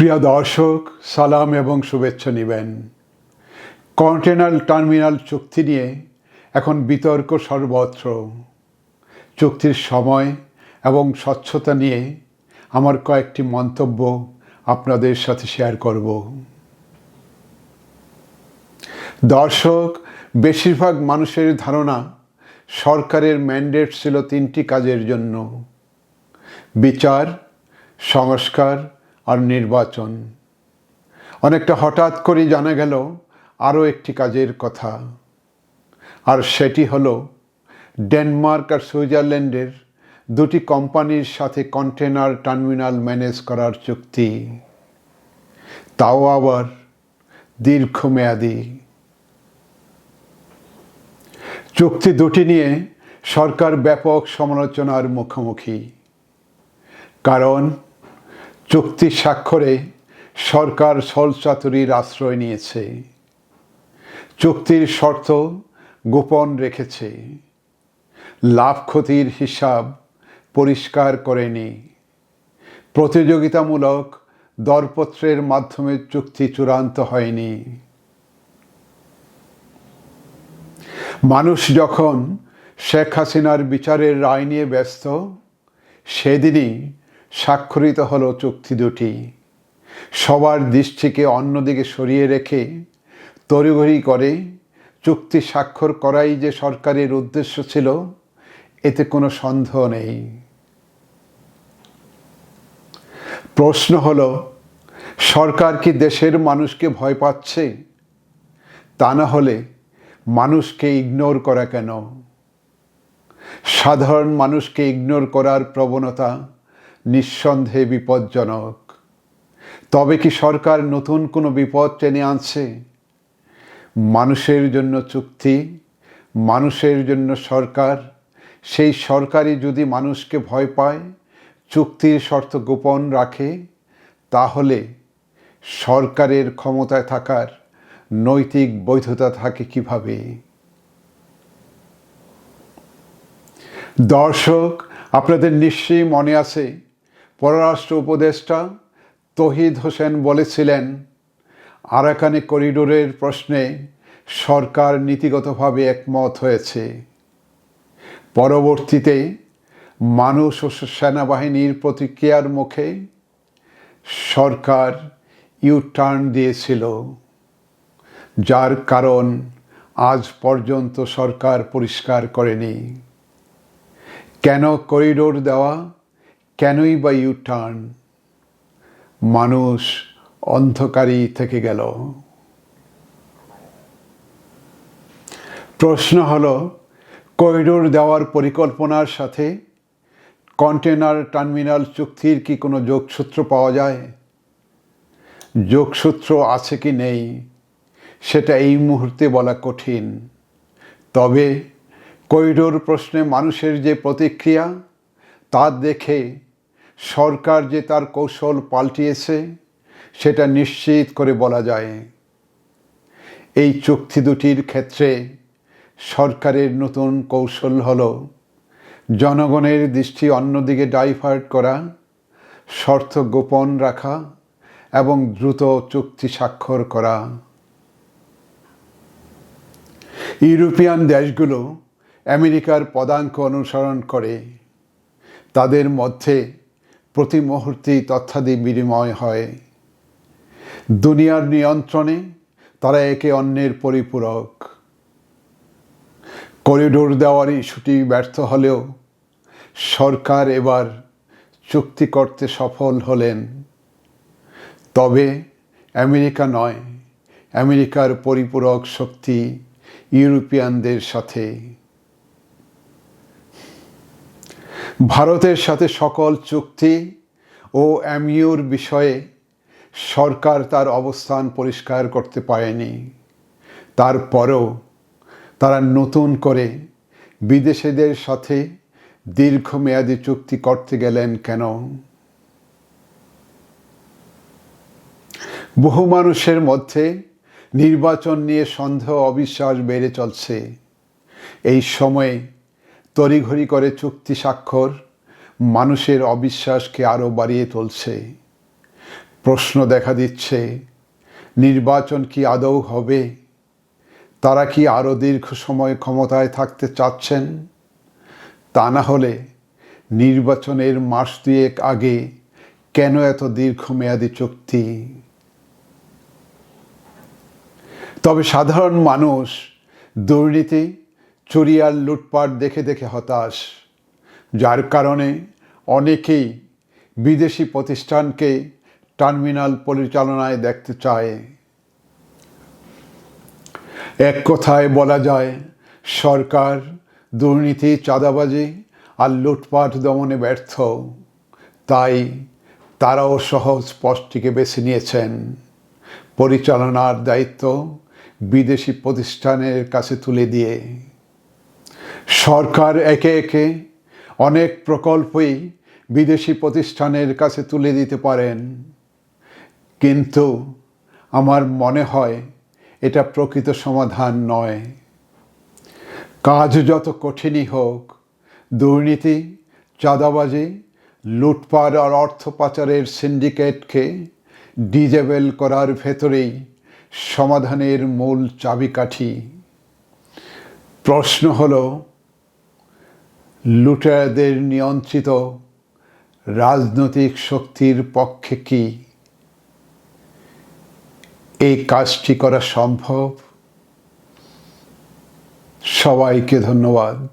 প্রিয় দর্শক, সালাম এবং শুভেচ্ছা নেবেন। কন্টেনার টার্মিনাল চুক্তি নিয়ে এখন বিতর্ক সর্বত্র। চুক্তির সময় এবং স্বচ্ছতা নিয়ে আমার কয়েকটি মন্তব্য আপনাদের সাথে শেয়ার করব। দর্শক, বেশিরভাগ মানুষের ধারণা সরকারের ম্যান্ডেট ছিল তিনটি কাজের জন্য। বিচার, সংস্কার আর নির্বাচন। অনেকটা হঠাৎ করে জানা গেল, আরও একটি কাজের কথা। আর সেটি হলো, ডেনমার্ক আর সুইজারল্যান্ডের দুটি কোম্পানির সাথে কন্টেনার টার্মিনাল ম্যানেজ করার চুক্তি। তাও আবার দীর্ঘমেয়াদী। চুক্তি দুটি নিয়ে সরকার ব্যাপক সমালোচনার মুখোমুখি। কারণ চুক্তি স্বাক্ষরে সরকার ছলচাতুরির আশ্রয় নিয়েছে। চুক্তির শর্ত গোপন রেখেছে। লাভ ক্ষতির হিসাব পরিষ্কার করেনি। প্রতিযোগিতামূলক দরপত্রের মাধ্যমে চুক্তি চূড়ান্ত হয়নি। মানুষ যখন শেখ হাসিনার বিচারের রায় নিয়ে ব্যস্ত, সেদিনই স্বাক্ষরিত হলো চুক্তি দুটি। সবার দৃষ্টিকে অন্যদিকে সরিয়ে রেখে তড়িঘড়ি করে চুক্তি স্বাক্ষর করাই যে সরকারের উদ্দেশ্য ছিল, এতে কোনো সন্দেহ নেই। প্রশ্ন হলো, সরকার কি দেশের মানুষকে ভয় পাচ্ছে? তা না হলে মানুষকে ইগনোর করা কেন? সাধারণ মানুষকে ইগনোর করার প্রবণতা নিঃসন্দেহে বিপজ্জনক। তবে কি সরকার নতুন কোনো বিপদ টেনে আনছে? মানুষের জন্য চুক্তি, মানুষের জন্য সরকার, সেই সরকারই যদি মানুষকে ভয় পায়, চুক্তির শর্ত গোপন রাখে, তাহলে সরকারের ক্ষমতায় থাকার নৈতিক বৈধতা থাকে কীভাবে? দর্শক, আপনাদের নিশ্চয়ই মনে আছে পররাষ্ট্র উপদেষ্টা তহিদ হোসেন বলেছিলেন, আরাকানে করিডোরের প্রশ্নে সরকার নীতিগতভাবে একমত হয়েছে। পরবর্তীতে মানুষ ও সেনাবাহিনীর প্রতিক্রিয়ার মুখে সরকার ইউ টার্ন দিয়েছিল, যার কারণ আজ পর্যন্ত সরকার পরিষ্কার করেনি। কেন করিডোর দেওয়া কেনই বা ইউ টার্ন মানুষ অন্ধকারই থেকে গেল। প্রশ্ন হল, করিডোর দেওয়ার পরিকল্পনার সাথে কন্টেনার টার্মিনাল চুক্তির কি কোনো যোগসূত্র পাওয়া যায়? যোগসূত্র আছে কি নেই? সেটা এই মুহূর্তে বলা কঠিন। তবে করিডোর প্রশ্নে মানুষের যে প্রতিক্রিয়া, তা দেখে সরকার যে তার কৌশল পাল্টিয়েছে, সেটা নিশ্চিত করে বলা যায়, এই চুক্তি দুটির ক্ষেত্রে সরকারের নতুন কৌশল হল জনগণের দৃষ্টি অন্যদিকে ডাইভার্ট করা, শর্ত গোপন রাখা এবং দ্রুত চুক্তি স্বাক্ষর করা। ইউরোপিয়ান দেশগুলো আমেরিকার পদাঙ্ক অনুসরণ করে, তাদের মধ্যে প্রতি মুহূর্তেই তথ্যাদি বিনিময় হয়। দুনিয়ার নিয়ন্ত্রণে তারা একে অন্যের পরিপূরক। করিডোর দেওয়ার ইস্যুটি ব্যর্থ হলেও সরকার এবার চুক্তি করতে সফল হলেন। তবে আমেরিকা নয়, আমেরিকার পরিপূরক শক্তি ইউরোপিয়ানদের সাথে। ভারতের সাথে সকল চুক্তি ও এমইউর বিষয়ে সরকার তার অবস্থান পরিষ্কার করতে পারেনি। তারপরেও তারা নতুন করে বিদেশিদের সাথে দীর্ঘমেয়াদী চুক্তি করতে গেলেন কেন? বহু মানুষের মধ্যে নির্বাচন নিয়ে সন্দেহ, অবিশ্বাস বেড়ে চলছে। এই সময়ে তড়িঘড়ি করে চুক্তি স্বাক্ষর মানুষের অবিশ্বাসকে আরও বাড়িয়ে তুলছে। প্রশ্ন দেখা দিচ্ছে, নির্বাচন কি আদৌ হবে? তারা কি আরও দীর্ঘ সময় ক্ষমতায় থাকতে চাচ্ছেন? তা না হলে নির্বাচনের মাস দুয়েক আগে কেন এত দীর্ঘমেয়াদী চুক্তি? তবে সাধারণ মানুষ দুর্নীতি চুরি আর লুটপাট দেখে দেখে হতাশ। যার কারণে অনেকেই বিদেশি প্রতিষ্ঠানকে টার্মিনাল পরিচালনায় দেখতে চায়। এক কথায় বলা যায়, সরকার দুর্নীতি, চাঁদাবাজি আর লুটপাট দমনে ব্যর্থ। তাই তারাও সহজ পথটিকে বেছে নিয়েছেন। পরিচালনার দায়িত্ব বিদেশি প্রতিষ্ঠানের কাছে তুলে দিয়ে। সরকার একে একে অনেক প্রকল্পই বিদেশি প্রতিষ্ঠানের কাছে তুলে দিতে পারেন। কিন্তু আমার মনে হয় এটা প্রকৃত সমাধান নয়। কাজ যত কঠিনই হোক, দুর্নীতি, চাঁদাবাজি, লুটপাট আর অর্থ পাচারের সিন্ডিকেটকে ডিজেবেল করার ভেতরেই সমাধানের মূল চাবিকাঠি। প্রশ্ন হল লুটেরাদের নিয়ন্ত্রিত রাজনৈতিক শক্তির পক্ষে কি? এই কাজটি করা সম্ভব? সবাইকে ধন্যবাদ।